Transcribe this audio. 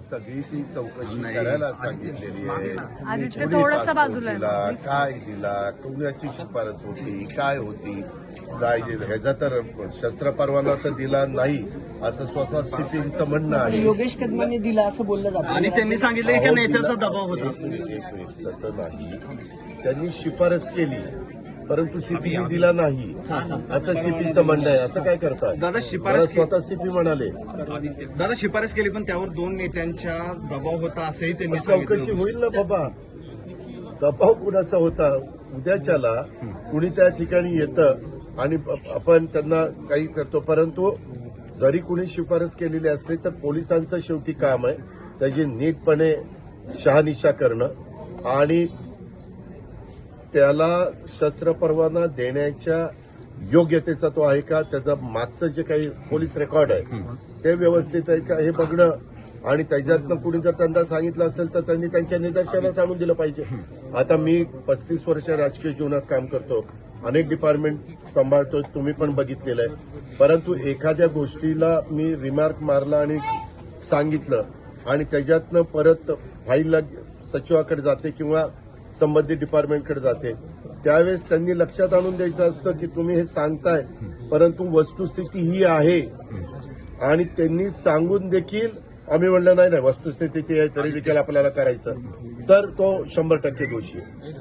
सगळी ती चौकशी करायला सांगितलेली आहे. आदित्य कोणी थोडंसं passport बाजूला आहे. दिला काय दिला कोणाची शिफारस होती काय होती? ह्याचा तर शस्त्र परवाना तर दिला नाही असं स्वतः सिपिंगचं म्हणणं आहे. योगेश कदमांनी दिला असं बोललं जातं. आणि त्यांनी सांगितलं की नेत्याचा दबाव होता. तसं नाही. त्यांनी शिफारस केली. परंतु सीपीने दिला नाही. असं सीपीचं म्हणणं आहे. असं काय करतात दादा, शिफारस स्वतः सीपी म्हणाले. दादा शिफारस केली पण त्यावर दोन नेत्यांच्या दबाव होता असंही त्यांनी चौकशी होईल ना बाबा? दबाव कुणाचा होता? उद्याच्याला कुणी त्या ठिकाणी येतं आणि आपण त्यांना काही करतो. परंतु जरी कुणी शिफारस केलेली असली तर पोलिसांचं शेवटी काम आहे. त्याची नीटपणे शहानिशा करणं आणि त्याला शस्त्र परवाना देण्याच्या योग्यतेचा तो आहे का? त्याचा मागचं जे काही पोलीस रेकॉर्ड आहे ते व्यवस्थित आहे का? हे बघणं आणि त्याच्यातनं कुणी जर त्यांना सांगितलं असेल तर त्यांनी त्यांच्या निदर्शनास आणून दिलं पाहिजे. आता मी पस्तीस वर्ष राजकीय जीवनात काम करतो. अनेक डिपार्टमेंट सांभाळतो तुम्ही पण बघितलेलं आहे. परंतु एखाद्या गोष्टीला मी रिमार्क मारला आणि सांगितलं आणि त्याच्यातनं परत फाईलला सचिवाकडे जाते किंवा संबंधित डिपार्टमेंटकडे जाते. त्यावेळेस त्यांनी लक्षात आणून द्यायचं असतं की तुम्ही हे सांगताय परंतु वस्तुस्थिती ही आहे. आणि त्यांनी सांगून देखील आम्ही म्हणलं नाही नाही वस्तुस्थिती ती आहे तरी देखील आपल्याला करायचं. तर तो शंभर टक्के दोषी आहे.